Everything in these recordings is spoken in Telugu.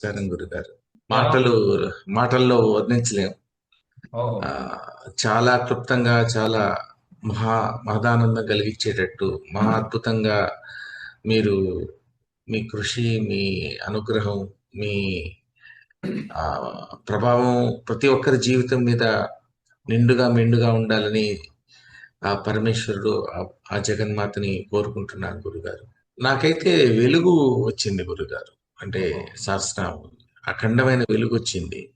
నమస్కారం గురుగారు. మాటలు మాటల్లో వర్ణించలేం ఓహో. ఆ, చాలా క్లుప్తంగా చాలా మహా మహదానందం కలిగించేటట్టు మహా అద్భుతంగా మీరు మీ కృషి మీ అనుగ్రహం మీ ప్రభావం ప్రతి ఒక్కరి జీవితం మీద నిండుగా మెండుగా ఉండాలని ఆ పరమేశ్వరుడు ఆ జగన్మాతని కోరుకుంటున్నాను గురుగారు. నాకైతే వెలుగు వచ్చింది గురుగారు. అంటే శాస్త్రం అఖండమైన వెలుగు వచ్చింది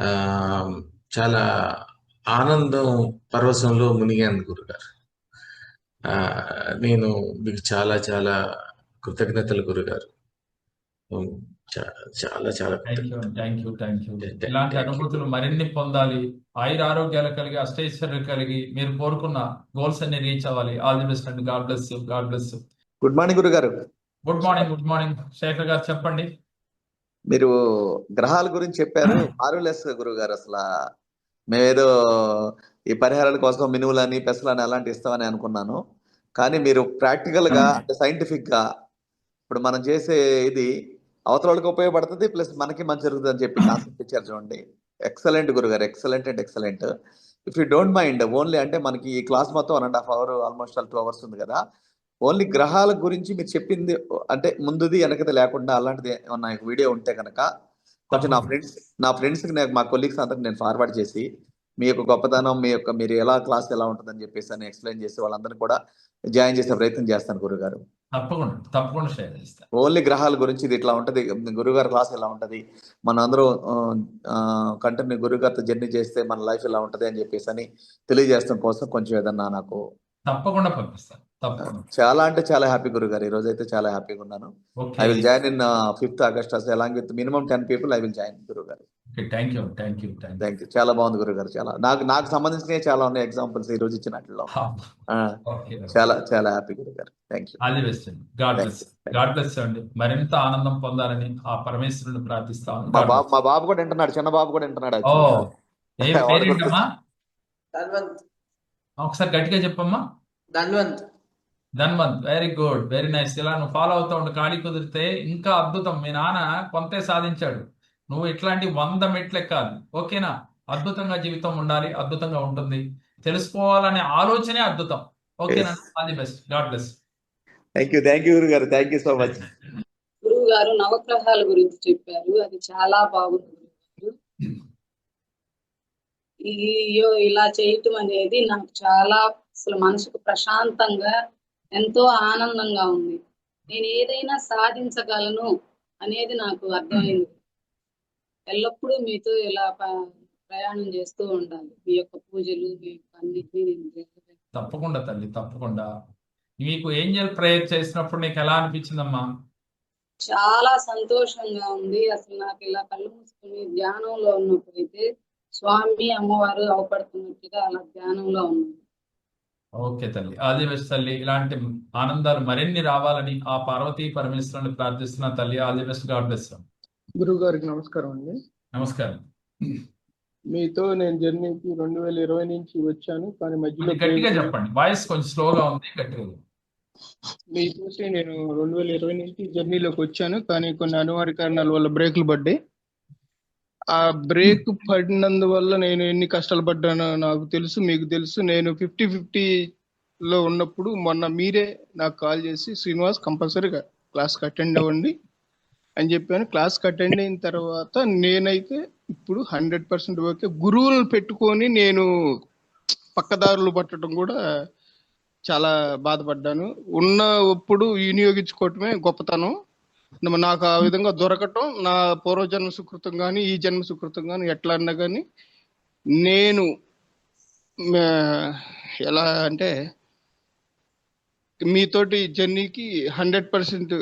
ఆ చాలా ఆనందం పరవశంలో మునిగాను గురుగారు. ఆ నేను మీకు చాలా చాలా కృతజ్ఞతలు గురుగారు. చాలా చాలా థ్యాంక్ యూ థ్యాంక్ యూ. ఇలాంటి అనుభూతులు మరిన్ని పొందాలి. ఆయుర ఆరోగ్యాలు కలిగి అష్టైశ్వర్యాలు కలిగి మీరు కోరుకున్న గోల్స్ అన్ని రీచ్ అవ్వాలి. ఆల్ ది బెస్ట్ అండి God bless you God bless you good morning గురుగారు. Good morning good morning Shekhar garu చెప్పండి. మీరు గ్రహాల గురించి చెప్పారు. మారులెస్ గురుగారు అసలు. మేమేదో ఈ పరిహారాల కోసం మినువులని పెసలని అలాంటి ఇస్తామని అనుకున్నాను. కానీ మీరు ప్రాక్టికల్గా అంటే సైంటిఫిక్గా ఇప్పుడు మనం చేసే ఇది అవతల వాళ్ళకి ఉపయోగపడుతుంది ప్లస్ మనకి మంచి జరుగుతుంది అని చెప్పి కాన్సెప్ట్ ఇచ్చారు చూడండి. ఎక్సలెంట్ గురుగారు excellent and excellent if you don't mind only అంటే మనకి ఈ క్లాస్ మొత్తం one and half hour almost all two hours ఉంది కదా. ఓన్లీ గ్రహాల గురించి మీరు చెప్పింది అంటే ముందుది వెనకది లేకుండా అలాంటిది ఏమన్నా వీడియో ఉంటే కనుక కొంచెం నా ఫ్రెండ్స్ నా ఫ్రెండ్స్ నేను మా కొలీగ్స్ అందరికి నేను ఫార్వర్డ్ చేసి మీ యొక్క గొప్పతనం మీ యొక్క మీరు ఎలా క్లాస్ ఎలా ఉంటుందని చెప్పేసి అని ఎక్స్ప్లెయిన్ చేసి వాళ్ళందరినీ కూడా జాయిన్ చేసే ప్రయత్నం చేస్తాను గురుగారు. తప్పకుండా తప్పకుండా షేర్ చేస్తాను ఓన్లీ గ్రహాల గురించి ఇది ఇట్లా ఉంటది గురుగారు క్లాస్ ఎలా ఉంటది మన అందరూ కంటిన్యూ గురుగారితో జర్నీ చేస్తే మన లైఫ్ ఎలా ఉంటది అని చెప్పేసి అని తెలియజేస్తాం కోసం కొంచెం ఏదన్నా నాకు తప్పకుండా పంపిస్తాను. చాలా అంటే చాలా హ్యాపీ గురుగారు. ఈ రోజు అయితే చాలా హ్యాపీగా ఉన్నాను. I will join in fifth August along with minimum ten people I will join గురుగారు. Okay thank you thank you thank you చాలా బాగుంది గురుగారు చాలా. నాకు నాకు సంబంధించినవి చాలా ఉన్నాయి ఎగ్జాంపుల్స్ ఈ రోజు ఇచ్చినట్లో ఆ, ఓకే చాలా చాలా హ్యాపీ గురుగారు. Thank you all the best అండి God Thank bless you. Thank God bless అండి. మరింత ఆనందం పొందాలని ఆ పరమేశ్వరుని ప్రార్థిస్తాను. మా బాబు మా బాబు కూడా వింటున్నాడు చిన్న బాబు కూడా వింటున్నాడు ఓ. ఏం పేరేంటమ్మా? ఒకసారి గట్టిగా చెప్పమ్మా. Dhanvant. Dhanvant very good very nice ఇలా నువ్వు ఫాలో అవుతా ఉండు. ఖాళీ కుదిరితే ఇంకా అద్భుతం. మీ నాన్న కొంతే సాధించాడు. నువ్వు ఇట్లాంటి వంద మెట్లు ఎక్కాలి ఓకేనా? అద్భుతంగా జీవితం ఉండాలి అద్భుతంగా ఉంటుంది. తెలుసుకోవాలనే ఆలోచనే అద్భుతం. ఓకేనా. All the best. God bless. Thank you thank you గురుగారు. థ్యాంక్ యూ సో మచ్ గురువు గారు నవగ్రహాల గురించి చెప్పారు. అది చాలా బాగుంది గురువు గారు. ఈ యో- ఇలా చేయటం అనేది నాకు చాలా అసలు మనసుకు ప్రశాంతంగా ఎంతో ఆనందంగా ఉంది. నేను ఏదైనా సాధించగలను అనేది నాకు అర్థమైంది. ఎల్లప్పుడూ మీతో ఇలా ప్రయాణం చేస్తూ ఉండాలి. మీ యొక్క పూజలు మీ యొక్క అన్నిటినీ. తప్పకుండా తల్లి తప్పకుండా. మీకు ఏంజల్ ప్రేయర్ చేసినప్పుడు నీకు ఎలా అనిపించిందమ్మా? చాలా సంతోషంగా ఉంది. అసలు నాకు ఇలా కళ్ళు మూసుకుని ధ్యానంలో ఉన్నప్పుడు అయితే స్వామి అమ్మవారు అవపడుతున్నట్టుగా అలా ధ్యానంలో ఉన్నాను. ఓకే తల్లి. ఆది బెస్ట్ తల్లి ఇలాంటి ఆనందాలు మరిన్ని రావాలని ఆ పార్వతీ పరమేశ్వరుని ప్రార్థిస్తున్న తల్లి ఆది బెస్ట్ గాడ్ బ్లెస్ గురువు గారికి నమస్కారం అండి. నమస్కారం. మీతో నేను జర్నీకి రెండు వేల ఇరవై నుంచి వచ్చాను కానీ మధ్యలో గట్టిగా చెప్పండి. వాయిస్ కొంచెం స్లోగా ఉంది గట్టిగా. మీ చూసి నేను రెండు వేల ఇరవై నుంచి జర్నీలోకి వచ్చాను కానీ కొన్ని అనివార్య కారణాల వల్ల బ్రేకులు పడ్డాయి. ఆ బ్రేక్ పడినందువల్ల నేను ఎన్ని కష్టాలు పడ్డానో నాకు తెలుసు మీకు తెలుసు. నేను ఫిఫ్టీ ఫిఫ్టీ లో ఉన్నప్పుడు మొన్న మీరే నాకు కాల్ చేసి శ్రీనివాస్ కంపల్సరీగా క్లాస్కి అటెండ్ అవ్వండి అని చెప్పాను. క్లాస్కి అటెండ్ అయిన తర్వాత నేనైతే ఇప్పుడు హండ్రెడ్ పర్సెంట్ ఓకే గురువులను పెట్టుకొని నేను పక్కదారులు పట్టడం కూడా చాలా బాధపడ్డాను. ఉన్నప్పుడు వినియోగించుకోవటమే గొప్పతనం. నాకు ఆ విధంగా దొరకటం నా పూర్వజన్మ సుకృతం కానీ ఈ జన్మ సుకృతం కానీ ఎట్లా అన్నా కానీ నేను ఎలా అంటే మీతోటి జర్నీకి హండ్రెడ్ పర్సెంట్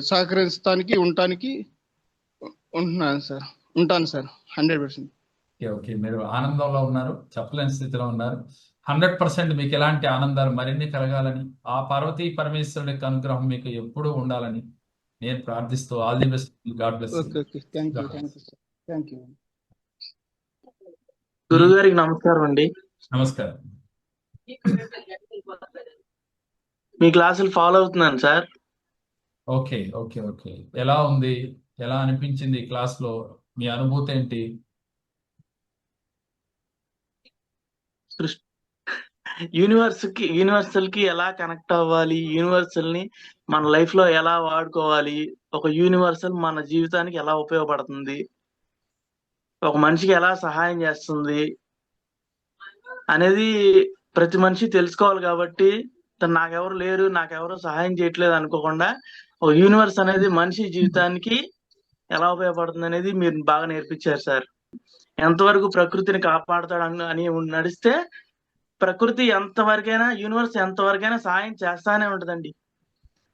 సహకరించడానికి ఉండటానికి ఉంటున్నాను సార్. ఉంటాను sir. Hundred percent. Okay okay. మీరు ఆనందంలో ఉన్నారు చెప్పలేని స్థితిలో ఉన్నారు. హండ్రెడ్ పర్సెంట్ మీకు ఎలాంటి ఆనందాలు మరిన్ని కలగాలని ఆ పార్వతీ పరమేశ్వరుడి యొక్క అనుగ్రహం మీకు ఎప్పుడూ ఉండాలని నేను ప్రార్థిస్తూ all the best. God bless గురుగారికి నమస్కారం అండి. నమస్కారం. మీ క్లాసులు ఫాలో అవుతున్నాను సార్. Okay okay okay. ఎలా ఉంది? ఎలా అనిపించింది క్లాస్లో మీ అనుభూతి ఏంటి? యూనివర్స్కి యూనివర్సల్కి ఎలా కనెక్ట్ అవ్వాలి? యూనివర్సల్ని మన లైఫ్లో ఎలా వాడుకోవాలి? ఒక యూనివర్సల్ మన జీవితానికి ఎలా ఉపయోగపడుతుంది? ఒక మనిషికి ఎలా సహాయం చేస్తుంది? అనేది ప్రతి మనిషి తెలుసుకోవాలి కాబట్టి తను నాకెవరు లేరు నాకెవరు సహాయం చేయట్లేదు అనుకోకుండా ఒక యూనివర్స్ అనేది మనిషి జీవితానికి ఎలా ఉపయోగపడుతుంది అనేది మీరు బాగా నేర్పించారు సార్. ఎంతవరకు ప్రకృతిని కాపాడుతాడు అని నడిస్తే ప్రకృతి ఎంతవరకైనా యూనివర్స్ ఎంతవరకైనా సాయం చేస్తానే ఉంటదండి.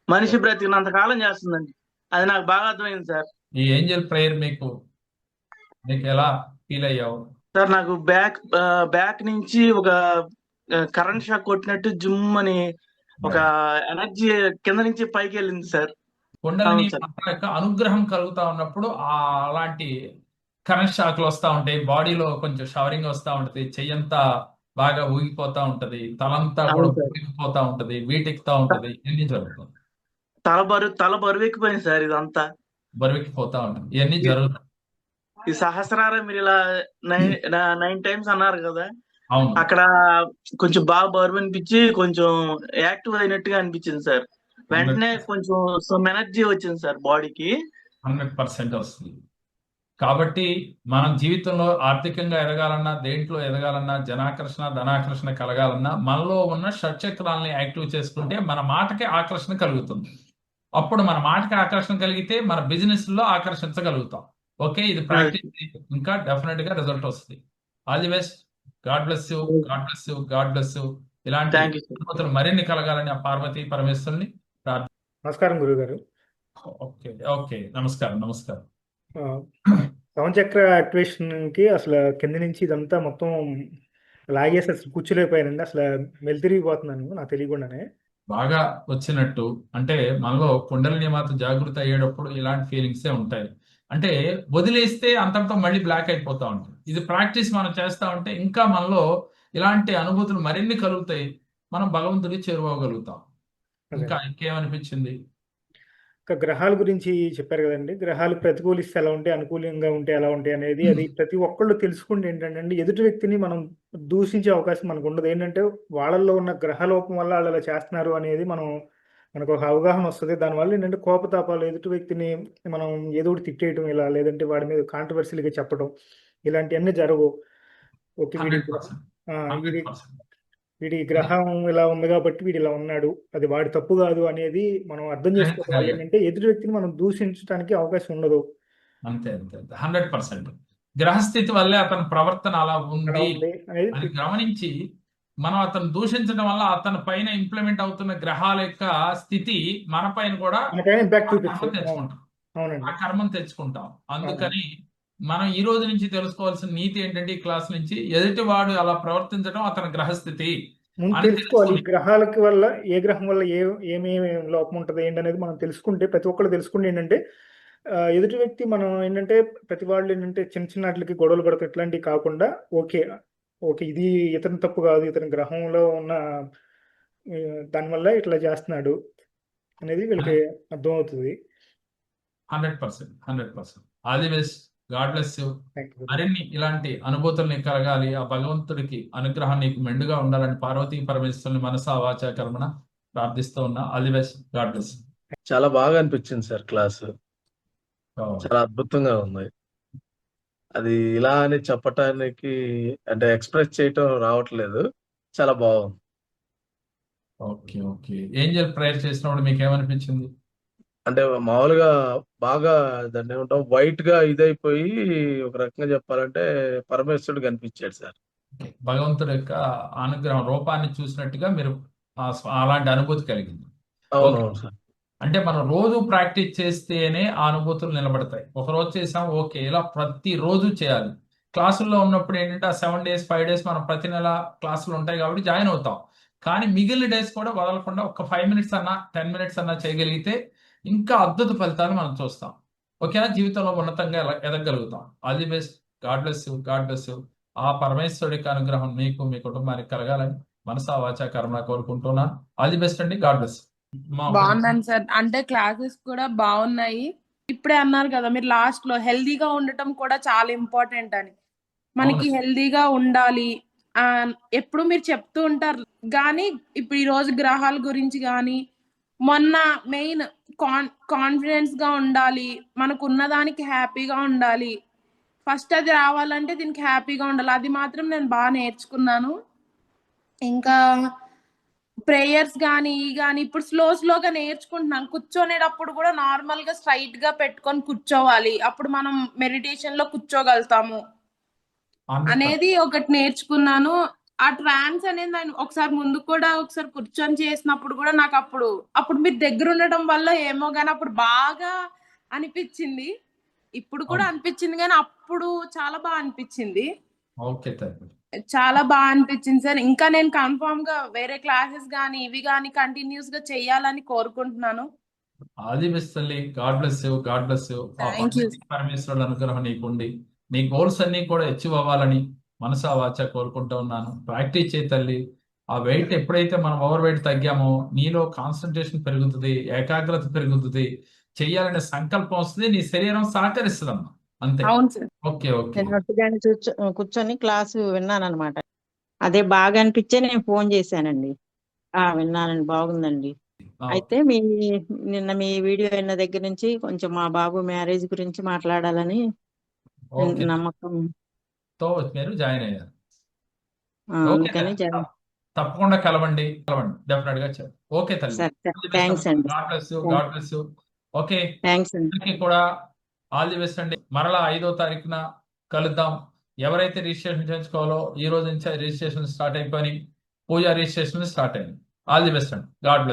మనిషి బ్రతికినంత కాలం చేస్తుందండి. అది నాకు బాగా అర్థమైంది సార్. ఈ ఏంజల్ ప్రేయర్ మీకు మీకు ఎలా ఫీల్ అయ్యావు? సార్ నాకు బ్యాక్ బ్యాక్ నుంచి ఒక కరెంట్ షాక్ కొట్టినట్టు జుమ్ అని ఒక ఎనర్జీ కింద నుంచి పైకి వెళ్ళింది సార్. కుండలిని అనుగ్రహం కలుగుతా ఉన్నప్పుడు అలాంటి కరెంట్ షాక్లు వస్తా ఉంటాయి. బాడీలో కొంచెం షవరింగ్ వస్తా ఉంటది. చెయ్యంతా బాగా ఊగిపోతా ఉంటది. తలంతా కూడా. ఊగిపోతా ఉంటది. వీటెక్కుతా ఉంటది. ఇవన్నీ జరుగుతుంది తల బరువు తల బరువెక్కిపోయింది సార్ ఇదంతా. బరువెక్కిపోతా ఉంటుంది. ఇవన్నీ జరుగుతాయి. ఈ సహస్రారం మీరు ఇలా నైన్ నైన్ టైమ్స్ అన్నారు కదా. అవును. అక్కడ కొంచెం బాగా బరువు అనిపించి కొంచెం యాక్టివ్ అయినట్టుగా అనిపించింది సార్. వెంటనే కొంచెం సమ్ ఎనర్జీ వచ్చింది సార్ బాడీకి. హండ్రెడ్ పర్సెంట్ వస్తుంది. కాబట్టి మనం జీవితంలో ఆర్థికంగా ఎదగాలన్నా దేంట్లో ఎదగాలన్నా జనాకర్షణ ధనాకర్షణ కలగాలన్నా మనలో ఉన్న షట్చక్రాలని యాక్టివ్ చేసుకుంటే మన మాటకి ఆకర్షణ కలుగుతుంది. అప్పుడు మన మాటకి ఆకర్షణ కలిగితే మన బిజినెస్లో ఆకర్షించగలుగుతాం. ఓకే ఇది ప్రాక్టీస్ ఇంకా డెఫినెట్గా రిజల్ట్ వస్తుంది. All the best. God bless you God bless you God bless you. ఇలాంటి అనుమతులు మరిన్ని కలగాలని ఆ పార్వతీ పరమేశ్వరుని నమస్కారం గురుగారు. Okay okay. నమస్కారం నమస్కారం. ఆ, పవనచక్ర యాక్టివేషన్కి అసలు కింద నుంచి ఇదంతా మొత్తం లాగేసి అసలు కూర్చోలేకపోయానండి. అసలు మెలితిరిగిపోతున్నాను నాకు తెలియకుండానే. బాగా వచ్చినట్టు అంటే మనలో కుండలిని మాత జాగృతి అయ్యేటప్పుడు ఇలాంటి ఫీలింగ్సే ఉంటాయి. అంటే వదిలేస్తే అంతటితో మళ్ళీ బ్లాక్ అయిపోతా ఉంటుంది. ఇది ప్రాక్టీస్ మనం చేస్తా ఉంటే ఇంకా మనలో ఇలాంటి అనుభూతులు మరిన్ని కలుగుతాయి. మనం భగవంతుడికి చేరుకోగలుగుతాం ఇంకా ఇంకేమనిపించింది? ఇంకా గ్రహాల గురించి చెప్పారు కదండి. గ్రహాలు ప్రతికూలిస్తే ఎలా ఉంటాయి? అనుకూలంగా ఉంటే ఎలా ఉంటాయి అనేది అది ప్రతి ఒక్కళ్ళు తెలుసుకుంటే ఏంటంటే అండి ఎదుటి వ్యక్తిని మనం దూషించే అవకాశం మనకు ఉండదు ఏంటంటే వాళ్ళల్లో ఉన్న గ్రహలోపం వల్ల వాళ్ళు అలా చేస్తున్నారు అనేది మనం మనకు ఒక అవగాహన వస్తుంది. దానివల్ల ఏంటంటే కోపతాపాలు ఎదుటి వ్యక్తిని మనం ఏదో ఒకటి తిట్టేయటం ఇలా లేదంటే వాడి మీద కాంట్రవర్సీలుగా చెప్పడం ఇలాంటివన్నీ జరగవు. ఓకే వీడి గ్రహం ఇలా ఉంది కాబట్టి వీడు ఇలా ఉన్నాడు. అది వాడి తప్పు కాదు అనేది మనం అర్థం చేసుకోవడం వల్ల ఏంటంటే ఎదుటి వ్యక్తిని మనం దూషించడానికి అవకాశం ఉండదు. అంతే అంతే హండ్రెడ్ పర్సెంట్. గ్రహస్థితి వల్లే అతని ప్రవర్తన అలా ఉంది అని గమనించి మనం అతను దూషించడం వల్ల అతని పైన ఇంప్లిమెంట్ అవుతున్న గ్రహాల యొక్క స్థితి మన పైన కూడా ఆ కర్మ తెచ్చుకుంటాం. ఆ కర్మను తెచ్చుకుంటాం. అందుకని మనం ఈ రోజు నుంచి తెలుసుకోవాల్సిన నీతి ఏంటంటే ఈ క్లాస్ నుంచి ఎదుటి వాడు అలా ప్రవర్తించడం అతని గ్రహస్థితి. తెలుసుకోవాలి. గ్రహాలకి వల్ల ఏ గ్రహం వల్ల ఏ ఏమేమి లోపం ఉంటుంది ఏంటనేది మనం తెలుసుకుంటే ప్రతి ఒక్కరు తెలుసుకుంటే ఏంటంటే ఎదుటి వ్యక్తి మనం ఏంటంటే ప్రతి వాళ్ళు ఏంటంటే చిన్న చిన్న వాటికి గొడవలు పడతాం ఇట్లాంటివి కాకుండా ఓకే ఓకే ఇది ఇతని తప్పు కాదు ఇతని గ్రహంలో ఉన్న దానివల్ల ఇట్లా చేస్తున్నాడు అనేది వీళ్ళకి అర్థమవుతుంది. Hundred percent hundred percent. All the best. God bless you thank you మరిన్ని ఇలాంటి అనుభూతులు నీకు కలగాలి. ఆ భగవంతుడికి అనుగ్రహం నీకు మెండుగా ఉండాలని పార్వతీ పరమేశ్వరుని మనసా వాచా కర్మణ ప్రార్థిస్తూ ఉన్నా. All the best God bless చాలా బాగా అనిపించింది సార్ క్లాసు. చాలా అద్భుతంగా ఉంది. అది ఇలా అని చెప్పటానికి అంటే ఎక్స్ప్రెస్ చేయటం రావట్లేదు. చాలా బాగుంది. ఓకే ఓకే ఏంజల్ ప్రేయర్ చేసినప్పుడు మీకు ఏమనిపించింది అంటే మామూలుగా బాగా దాన్ని ఏమంటాం వైట్గా ఇదైపోయి ఒక రకంగా చెప్పాలంటే పరమేశ్వరుడు కనిపించాడు సార్. భగవంతుడి యొక్క అనుగ్రహం రూపాన్ని చూసినట్టుగా మీరు అలాంటి అనుభూతి కలిగింది. అవునవును సార్. అంటే మనం రోజు ప్రాక్టీస్ చేస్తేనే ఆ అనుభూతులు నిలబడతాయి. ఒక రోజు చేసాం ఓకే. ఇలా ప్రతి రోజు చేయాలి. క్లాసుల్లో ఉన్నప్పుడు ఏంటంటే ఆ సెవెన్ డేస్ ఫైవ్ డేస్ మనం ప్రతి నెల క్లాసులు ఉంటాయి కాబట్టి జాయిన్ అవుతాం. కానీ మిగిలిన డేస్ కూడా వదలకుండా ఒక ఫైవ్ మినిట్స్ అన్నా టెన్ మినిట్స్ అన్నా చేయగలిగితే ఇంకా అద్భుత ఫలితాలు మనం చూస్తాం. ఓకేనా? జీవితంలో ఉన్నతంగా ఎదగలుగుతాం all the best. God bless you. God bless you. ఆ పరమేశ్వరుడి యొక్క అనుగ్రహం మీకు మీ కుటుంబానికి కలగాలని మనసా వాచా కర్మ కోరుకుంటున్నాను. ఆల్ ది బెస్ట్ అండి. గాడ్ బ్లెస్ బాగున్నాను సార్. అంటే క్లాసెస్ కూడా బాగున్నాయి. ఇప్పుడే అన్నారు కదా మీరు లాస్ట్లో హెల్దీగా ఉండటం కూడా చాలా ఇంపార్టెంట్ అని. మనకి. హెల్దీగా ఉండాలి. ఎప్పుడు మీరు చెప్తూ ఉంటారు. కానీ ఇప్పుడు ఈ రోజు గ్రహాల గురించి కానీ మొన్న మెయిన్ కాన్ కాన్ఫిడెన్స్గా ఉండాలి మనకు ఉన్నదానికి హ్యాపీగా ఉండాలి. ఫస్ట్ అది రావాలంటే దీనికి హ్యాపీగా ఉండాలి. అది మాత్రం నేను బాగా నేర్చుకున్నాను. ఇంకా ప్రేయర్స్ కానీ ఈ కానీ ఇప్పుడు స్లో స్లోగా నేర్చుకుంటున్నాను. కూర్చొనేటప్పుడు కూడా నార్మల్గా స్ట్రైట్గా పెట్టుకొని కూర్చోవాలి. అప్పుడు మనం మెడిటేషన్లో కూర్చోగలుగుతాము అనేది ఒకటి నేర్చుకున్నాను. ఆ ట్రాన్స్ అనేది ఒకసారి ముందు కూడా ఒకసారి కూర్చొని చేసినప్పుడు కూడా నాకు అప్పుడు అప్పుడు మీరు దగ్గర ఉండడం వల్ల ఏమో కానీ అప్పుడు బాగా అనిపించింది. ఇప్పుడు కూడా. అనిపించింది కానీ అప్పుడు చాలా బాగా అనిపించింది. చాలా బాగా అనిపించింది సార్. ఇంకా నేను కన్ఫామ్గా వేరే క్లాసెస్ కానీ ఇవి కానీ కంటిన్యూస్గా చెయ్యాలని కోరుకుంటున్నాను. ఆల్ ది బెస్ట్ తల్లి God bless you God bless you. ఆ Thank you. పరమేశ్వరుడి పరమేశ్వరుడు అనుగ్రహం నీకుండి. నీ గోల్స్ అన్ని కూడా అచీవ్ అవ్వాలని మనసా వాచ కోరుకుంటూ ఉన్నాను. ప్రాక్టీస్ చేయి తల్లి. ఆ వెయిట్ ఎప్పుడైతే మనం ఓవర్ వెయిట్ తగ్గామో నీలో కాన్సన్ట్రేషన్ పెరుగుతుంది ఏకాగ్రత పెరుగుతుంది. చెయ్యాలనే సంకల్పం వస్తుంది నీ శరీరం సహకరిస్తుందమ్మా. అంతే. అవును సార్. Okay okay. కూర్చొని క్లాసు విన్నాను అనమాట అదే బాగా అనిపించే నేను ఫోన్ చేశానండి. ఆ విన్నానండి. బాగుందండి. అయితే మీ నిన్న మీ వీడియో అయిన దగ్గర నుంచి కొంచెం మా బాబు మ్యారేజ్ గురించి మాట్లాడాలని నమ్మకం తో మీరు జాయిన్ అయ్యారు. ఓకే తప్పకుండా కలవండి. కలవండి. డెఫినెట్గా ఓకే తల్లి. సరే థ్యాంక్స్ అండి. God bless you God bless you okay. Thanks అండి. అందరికీ కూడా ఆల్ ది బెస్ట్ అండి. మరలా ఐదో తారీఖున కలుద్దాం. ఎవరైతే రిజిస్ట్రేషన్ చేయించుకోవాలో ఈ రోజు నుంచి రిజిస్ట్రేషన్ స్టార్ట్ అయిపోయి పూజ రిజిస్ట్రేషన్ స్టార్ట్ అయింది. ఆల్ ది బెస్ట్ అండి. God bless